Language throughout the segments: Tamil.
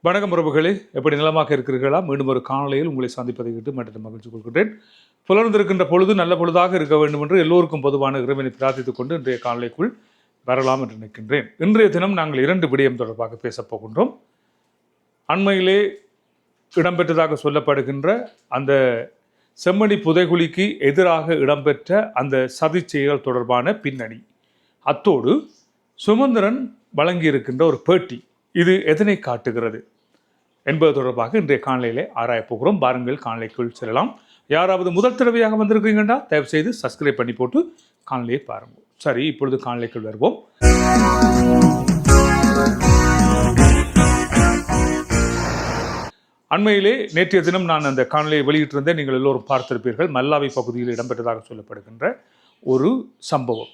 வணக்கம் உறவுகளே. எப்படி நிலமாக இருக்கிறீர்களா? மீண்டும் ஒரு காணொலியில் உங்களை சந்திப்பதை கேட்டு மற்ற மகிழ்ச்சி கொள்கின்றேன். புலர்ந்திருக்கின்ற பொழுது நல்ல பொழுதாக இருக்க வேண்டும் என்று எல்லோருக்கும் பொதுவான இறைவனை பிரார்த்தித்துக் கொண்டு இன்றைய காணொலிக்குள் வரலாம் என்று நினைக்கின்றேன். இன்றைய தினம் நாங்கள் இரண்டு விடயம் தொடர்பாக பேசப் போகின்றோம். அண்மையிலே இடம்பெற்றதாக சொல்லப்படுகின்ற அந்த செம்மணி புதைகுழிக்கு எதிராக இடம்பெற்ற அந்த சதி செயல் தொடர்பான பின்னணி. அத்தோடு சுமந்திரன் வழங்கியிருக்கின்ற ஒரு பேட்டி. இது எதனை காட்டுகிறது என்பது தொடர்பாக இன்றைய காணொலியிலே ஆராயப்போகிறோம் பாருங்கள் காணொலிக்குள் செல்லலாம். யாராவது முதல் தடவையாக வந்திருக்கீங்கன்னா தயவு செய்து சப்ஸ்கிரைப் பண்ணி போட்டு காணொலியை பாருங்கள். சரி இப்பொழுது காணொலிக்குள் வருவோம். அண்மையிலே நேற்றைய தினம் நான் அந்த காணொலியை வெளியிட்டிருந்தேன். நீங்கள் எல்லோரும் பார்த்திருப்பீர்கள். மல்லாவி பகுதியில் இடம்பெற்றதாக சொல்லப்படுகின்ற ஒரு சம்பவம்.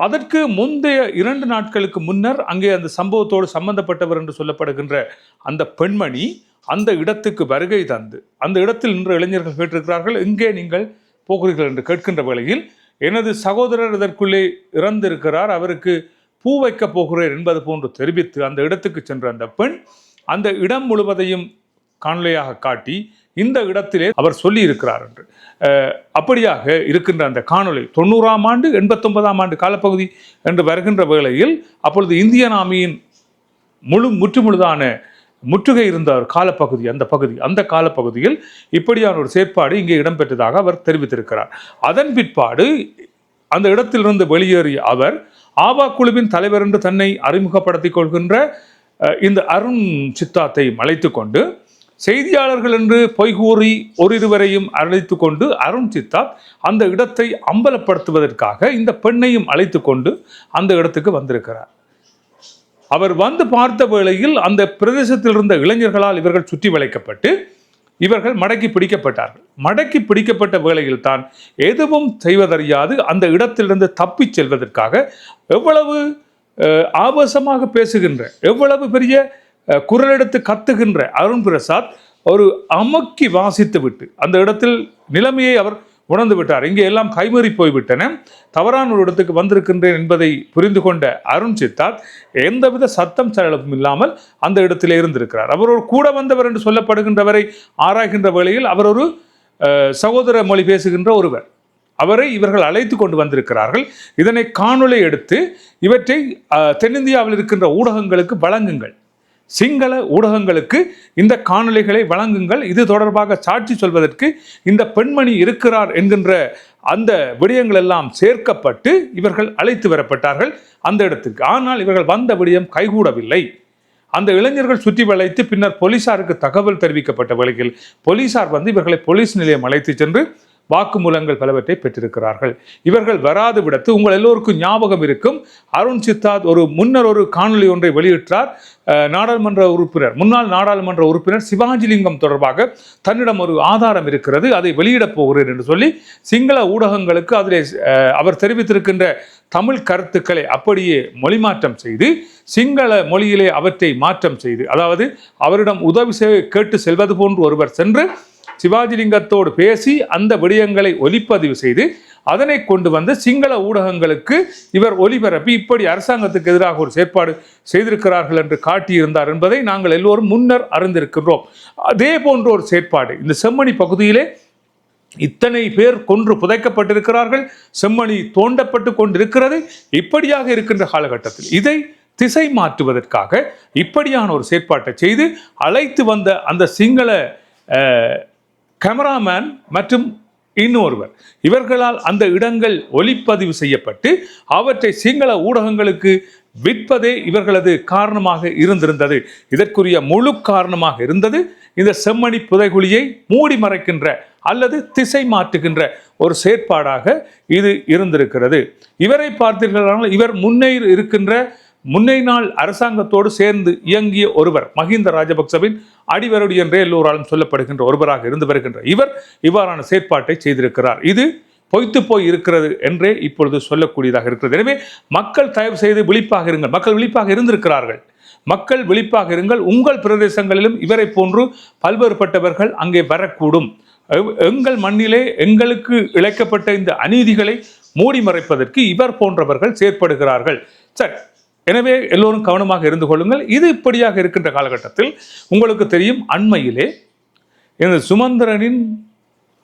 அதற்கு முந்தைய இரண்டு நாட்களுக்கு முன்னர் அங்கே அந்த சம்பவத்தோடு சம்பந்தப்பட்டவர் என்று சொல்லப்படுகின்ற அந்த பெண்மணி அந்த இடத்துக்கு வருகை தந்து அந்த இடத்தில் நின்ற இளைஞர்கள் கேட்டிருக்கிறார்கள் எங்கே நீங்கள் போகிறீர்கள் என்று கேட்கின்ற வேளையில் எனது சகோதரர் இதற்குள்ளே இறந்திருக்கிறார் அவருக்கு பூ வைக்கப் போகிறேன் என்பது போன்று தெரிவித்து அந்த இடத்துக்கு சென்ற அந்த பெண் அந்த இடம் முழுவதையும் காணொலியாக காட்டி இந்த இடத்திலே அவர் சொல்லி இருக்கிறார் என்று அப்படியாக இருக்கின்ற அந்த காணொளி தொண்ணூறாம் ஆண்டு எண்பத்தொன்பதாம் ஆண்டு காலப்பகுதி என்று வருகின்ற வேளையில் அப்பொழுது இந்தியன் ஆமியின் முழு முற்றுமுழுதான முற்றுகை இருந்த ஒரு காலப்பகுதி அந்த பகுதி அந்த காலப்பகுதியில் இப்படியான ஒரு செயற்பாடு இங்கே இடம்பெற்றதாக அவர் தெரிவித்திருக்கிறார். அதன் பிற்பாடு அந்த இடத்திலிருந்து வெளியேறிய அவர் ஆவா குழுவின் தலைவர் என்று தன்னை அறிமுகப்படுத்திக் கொள்கின்ற இந்த அருண் சித்தாத்தை மலைத்து கொண்டு செய்தியாளர்கள் என்று பொய் கூறி ஓரிருவரையும் அழைத்து கொண்டு அருண் சித்தாத் அந்த இடத்தை அம்பலப்படுத்துவதற்காக இந்த பெண்ணையும் அழைத்து கொண்டு அந்த இடத்துக்கு வந்திருக்கிறார். அவர் வந்து பார்த்த வேளையில் அந்த பிரதேசத்தில் இருந்த இளைஞர்களால் இவர்கள் சுற்றி வளைக்கப்பட்டு இவர்கள் மடக்கி பிடிக்கப்பட்டார்கள். மடக்கி பிடிக்கப்பட்ட வேளையில் தான் எதுவும் செய்வதறியாது அந்த இடத்திலிருந்து தப்பிச் செல்வதற்காக எவ்வளவு ஆபாசமாக பேசுகின்ற எவ்வளவு பெரிய குரலெடுத்து கத்துகின்ற அருண் பிரசாத் ஒரு அமுக்கி வாசித்து விட்டு அந்த இடத்தில் நிலைமையை அவர் உணர்ந்து விட்டார். இங்கே எல்லாம் கைமறி போய்விட்டன. தவறான ஒரு இடத்துக்கு வந்திருக்கின்றேன் என்பதை புரிந்து கொண்ட அருண் சித்தார்த் எந்தவித சத்தம் சலப்பும் இல்லாமல் அந்த இடத்திலே இருந்திருக்கிறார். அவர் ஒரு கூட வந்தவர் என்று சொல்லப்படுகின்றவரை ஆராய்கின்ற வேளையில் அவர் ஒரு சகோதர மொழி பேசுகின்ற ஒருவர். அவரை இவர்கள் அழைத்து கொண்டு வந்திருக்கிறார்கள். இதனை காணொளி எடுத்து இவற்றை தென்னிந்தியாவில் இருக்கின்ற ஊடகங்களுக்கு வழங்குங்கள். சிங்கள ஊடகங்களுக்கு இந்த காணொலிகளை வழங்குங்கள். இது தொடர்பாக சாட்சி சொல்வதற்கு இந்த பெண்மணி இருக்கிறார் என்கின்ற அந்த விடயங்கள் எல்லாம் சேர்க்கப்பட்டு இவர்கள் அழைத்து வரப்பட்டார்கள் அந்த இடத்துக்கு. ஆனால் இவர்கள் வந்த விடயம் கைகூடவில்லை. அந்த இளைஞர்கள் சுற்றி வளைத்து பின்னர் போலீசாருக்கு தகவல் தெரிவிக்கப்பட்ட வழக்கில் போலீசார் வந்து இவர்களை போலீஸ் நிலையம் அழைத்து சென்று வாக்குமூலங்கள் பலவற்றை பெற்றிருக்கிறார்கள். இவர்கள் வராது விடத்து உங்கள் எல்லோருக்கும் ஞாபகம் இருக்கும். அருண் சித்தார்த் ஒரு முன்னர் ஒரு காணொளி ஒன்றை வெளியிட்டார். நாடாளுமன்ற உறுப்பினர் முன்னாள் நாடாளுமன்ற உறுப்பினர் சிவாஜிலிங்கம் தொடர்பாக தன்னிடம் ஒரு ஆதாரம் இருக்கிறது. அதை வெளியிடப் போகிறேன் என்று சொல்லி சிங்கள ஊடகங்களுக்கு அதிலே அவர் தெரிவித்திருக்கின்ற தமிழ் கருத்துக்களை அப்படியே மொழிமாற்றம் செய்து சிங்கள மொழியிலே அவற்றை மாற்றம் செய்து அதாவது அவரிடம் உதவி கேட்டு செல்வது போன்று ஒருவர் சென்று சிவாஜிலிங்கத்தோடு பேசி அந்த விடயங்களை ஒலிப்பதிவு செய்து அதனை கொண்டு வந்து சிங்கள ஊடகங்களுக்கு இவர் ஒலிபரப்பி இப்படி அரசாங்கத்துக்கு எதிராக ஒரு செயற்பாடு செய்திருக்கிறார்கள் என்று காட்டியிருந்தார் என்பதை நாங்கள் எல்லோரும் முன்னர் அறிந்திருக்கின்றோம். அதே போன்ற ஒரு செயற்பாடு இந்த செம்மணி பகுதியிலே இத்தனை பேர் கொன்று புதைக்கப்பட்டிருக்கிறார்கள் செம்மணி தோண்டப்பட்டு கொண்டிருக்கிறது இப்படியாக இருக்கின்ற காலகட்டத்தில். இதை திசை மாற்றுவதற்காக இப்படியான ஒரு செயற்பாட்டை செய்து அழைத்து வந்த அந்த சிங்கள கேமராமேன் மற்றும் இன்னொருவர். இவர்களால் அந்த இடங்கள் ஒளிப்பதிவு செய்யப்பட்டு அவற்றை சிங்கள ஊடகங்களுக்கு விற்பதே இவர்களது காரணமாக இருந்திருந்தது. இதற்குரிய முழு காரணமாக இருந்தது இந்த செம்மணி புதைகுழியை மூடி மறைக்கின்ற அல்லது திசை மாற்றுகின்ற ஒரு செயற்பாடாக இது இருந்திருக்கிறது. இவரை பார்த்தீர்களானால் இவர் முன்னே இருக்கின்ற முன்னை நாள் அரசாங்கத்தோடு சேர்ந்து இயங்கிய ஒருவர் மஹிந்த ராஜபக்சவின் அடிவருடி என்றே எல்லோராலும் சொல்லப்படுகின்ற ஒருவராக இருந்து வருகின்ற இவர் இவ்வாறான செயற்பாட்டை செய்திருக்கிறார். இது பொய்த்து போய் இருக்கிறது என்றே இப்பொழுது சொல்லக்கூடியதாக இருக்கிறது. எனவே மக்கள் தயவு செய்து விழிப்பாக இருங்கள். மக்கள் விழிப்பாக இருந்திருக்கிறார்கள். மக்கள் விழிப்பாக இருங்கள். உங்கள் பிரதேசங்களிலும் இவரை போன்று பல்வேறுபட்டவர்கள் அங்கே வரக்கூடும். எங்கள் மண்ணிலே எங்களுக்கு இழைக்கப்பட்ட இந்த அநீதிகளை மூடி மறைப்பதற்கு இவர் போன்றவர்கள் செயற்படுகிறார்கள். சரி எனவே எல்லோரும் கவனமாக இருந்து கொள்ளுங்கள். இது இப்படியாக இருக்கின்ற காலகட்டத்தில் உங்களுக்கு தெரியும் அண்மையிலே இந்த சுமந்திரனின்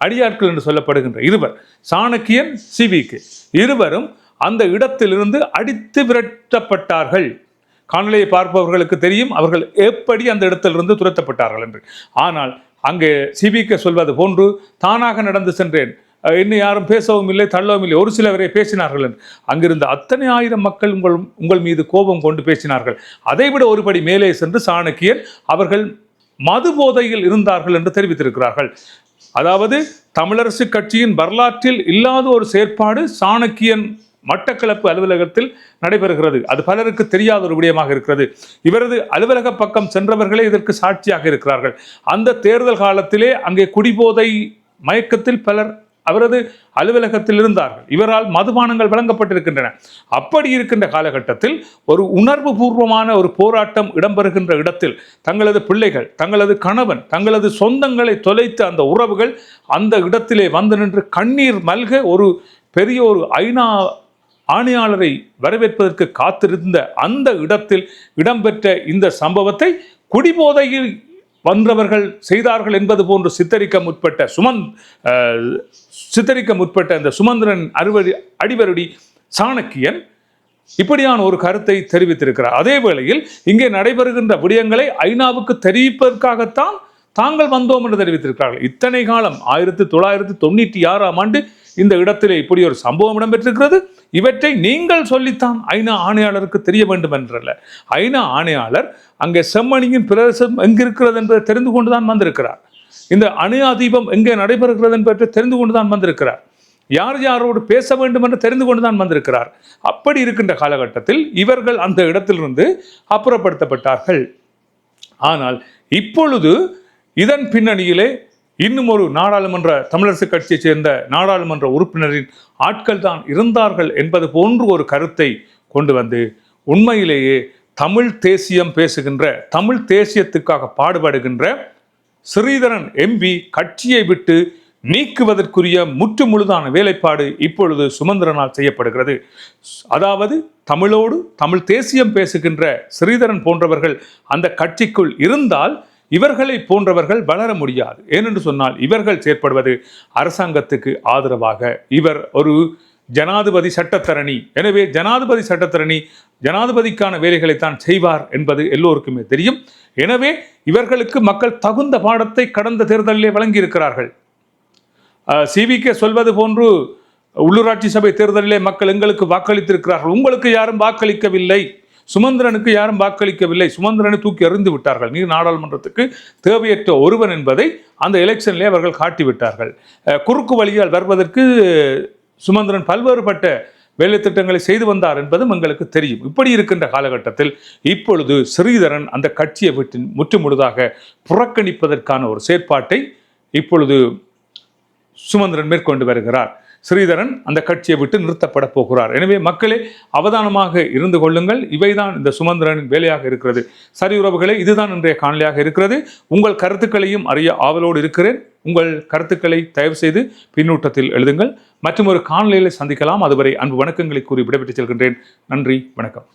அடியாட்கள் என்று சொல்லப்படுகின்ற இருவர் சாணக்கியன் சிவிக்கு இருவரும் அந்த இடத்திலிருந்து அடித்து விரட்டப்பட்டார்கள். காணொலியை பார்ப்பவர்களுக்கு தெரியும் அவர்கள் எப்படி அந்த இடத்திலிருந்து துரத்தப்பட்டார்கள் என்று. ஆனால் அங்கே சிபிக்க சொல்வது போன்று தானாக நடந்து சென்றேன். இன்னும் என்னை யாரும் பேசவும் இல்லை தள்ளவும் இல்லை. ஒரு சிலவரை பேசினார்கள் என்று. அங்கிருந்த அத்தனை ஆயிரம் மக்கள் உங்கள் உங்கள் மீது கோபம் கொண்டு பேசினார்கள். அதைவிட ஒருபடி மேலே சென்று சாணக்கியன் அவர்கள் மது போதையில் இருந்தார்கள் என்று தெரிவித்திருக்கிறார்கள். அதாவது தமிழரசு கட்சியின் வரலாற்றில் இல்லாத ஒரு செயற்பாடு சாணக்கியன் மட்டக்களப்பு அலுவலகத்தில் நடைபெறுகிறது. அது பலருக்கு தெரியாத ஒரு விடயமாக இருக்கிறது. இவரது அலுவலக பக்கம் சென்றவர்களே இதற்கு சாட்சியாக இருக்கிறார்கள். அந்த தேர்தல் காலத்திலே அங்கே குடிபோதை மயக்கத்தில் பலர் அவரது அலுவலகத்தில் இருந்தார்கள் இவரால் மதுபானங்கள் வழங்கப்பட்டிருக்கின்றன. அப்படி இருக்கின்ற காலகட்டத்தில் ஒரு உணர்வு பூர்வமான ஒரு போராட்டம் இடம்பெறுகின்ற இடத்தில் தங்களது பிள்ளைகள் தங்களது கணவன் தங்களது சொந்தங்களை தொலைத்த அந்த உறவுகள் அந்த இடத்திலே வந்து நின்று கண்ணீர் மல்க ஒரு பெரிய ஒரு ஐநா ஆணையாளரை வரவேற்பதற்கு காத்திருந்த அந்த இடத்தில் இடம்பெற்ற இந்த சம்பவத்தை குடிபோதையில் வந்தவர்கள் செய்தார்கள் என்பது போன்று சித்தரிக்க முற்பட்ட சுமந்த் சித்தரிக்க முற்பட்ட இந்த சுமந்திரன் அறுவடி அடிவருடி சாணக்கியன் இப்படியான ஒரு கருத்தை தெரிவித்திருக்கிறார். அதே வேளையில் இங்கே நடைபெறுகின்ற விடயங்களை ஐநாவுக்கு தெரிவிப்பதற்காகத்தான் தாங்கள் வந்தோம் என்று தெரிவித்திருக்கிறார்கள். இத்தனை காலம் ஆயிரத்தி தொள்ளாயிரத்தி தொண்ணூற்றி ஆறாம் ஆண்டு இந்த இடத்திலே இப்படி ஒரு சம்பவம் இடம்பெற்றிருக்கிறது. இவற்றை நீங்கள் சொல்லித்தான் ஐநா ஆணையாளருக்கு தெரிய வேண்டும் என்றல்ல. ஐநா ஆணையாளர் அங்கே செம்மணியின் பிரதேசம் எங்கிருக்கிறது என்பதை தெரிந்து கொண்டுதான் வந்திருக்கிறார். இந்த அணு தீபம் எங்கே நடைபெறுகிறது என்பதை தெரிந்து கொண்டுதான் வந்திருக்கிறார். யார் யாரோடு பேச வேண்டும் என்று தெரிந்து கொண்டு தான் வந்திருக்கிறார். அப்படி இருக்கின்ற காலகட்டத்தில் இவர்கள் அந்த இடத்திலிருந்து அப்புறப்படுத்தப்பட்டார்கள். ஆனால் இப்பொழுது இதன் பின்னணியிலே இன்னும் ஒரு நாடாளுமன்ற தமிழரசு கட்சியைச் சேர்ந்த நாடாளுமன்ற உறுப்பினரின் ஆட்கள் தான் இருந்தார்கள் என்பது போன்று ஒரு கருத்தை கொண்டு வந்து உண்மையிலேயே தமிழ் தேசியம் பேசுகின்ற தமிழ் தேசியத்துக்காக பாடுபடுகின்ற ஸ்ரீதரன் எம்பி கட்சியை விட்டு நீக்குவதற்குரிய முற்று முழுதான வேலைப்பாடு இப்பொழுது சுமந்திரனால் செய்யப்படுகிறது. அதாவது தமிழோடு தமிழ் தேசியம் பேசுகின்ற ஸ்ரீதரன் போன்றவர்கள் அந்த கட்சிக்குள் இருந்தால் இவர்களை போன்றவர்கள் வளர முடியாது. ஏனென்று சொன்னால் இவர்கள் செயற்படுவது அரசாங்கத்துக்கு ஆதரவாக. இவர் ஒரு ஜனாதிபதி சட்டத்தரணி. எனவே ஜனாதிபதி சட்டத்தரணி ஜனாதிபதிக்கான வேலைகளைத்தான் செய்வார் என்பது எல்லோருக்குமே தெரியும். எனவே இவர்களுக்கு மக்கள் தகுந்த பாடத்தை கடந்த தேர்தலிலே வழங்கியிருக்கிறார்கள். சிவிகே சொல்வது போன்று உள்ளூராட்சி சபை தேர்தலிலே மக்கள் எங்களுக்கு வாக்களித்திருக்கிறார்கள். உங்களுக்கு யாரும் வாக்களிக்கவில்லை. சுமந்திரனுக்கு யாரும் வாக்களிக்கவில்லை. சுமந்திரனை தூக்கி எறிந்து விட்டார்கள். நீர் நாடாளுமன்றத்துக்கு தேவையற்ற ஒருவன் என்பதை அந்த எலெக்ஷனிலே அவர்கள் காட்டிவிட்டார்கள். குறுக்கு வழியால் வருவதற்கு சுமந்திரன் பல்வேறுபட்ட வேலை திட்டங்களை செய்து வந்தார் என்பதும் எங்களுக்கு தெரியும். இப்படி இருக்கின்ற காலகட்டத்தில் இப்பொழுது ஸ்ரீதரன் அந்த கட்சியை விட்டு முற்றுமுழுதாக புறக்கணிப்பதற்கான ஒரு செயற்பாட்டை இப்பொழுது சுமந்திரன் மேற்கொண்டு வருகிறார். ஸ்ரீதரன் அந்த கட்சியை விட்டு நிறுத்தப்பட போகிறார். எனவே மக்களே அவதானமாக இருந்து கொள்ளுங்கள். இவைதான் இந்த சுமந்திரனின் வேலையாக இருக்கிறது. சரி உறவுகளே இதுதான் இன்றைய காணொலியாக இருக்கிறது. உங்கள் கருத்துக்களையும் அறிய ஆவலோடு இருக்கிறேன். உங்கள் கருத்துக்களை தயவு செய்து பின்னூட்டத்தில் எழுதுங்கள். மற்றும் ஒரு காணொலியை சந்திக்கலாம். அதுவரை அன்பு வணக்கங்களை கூறி விடைபெற்றுச் செல்கின்றேன். நன்றி வணக்கம்.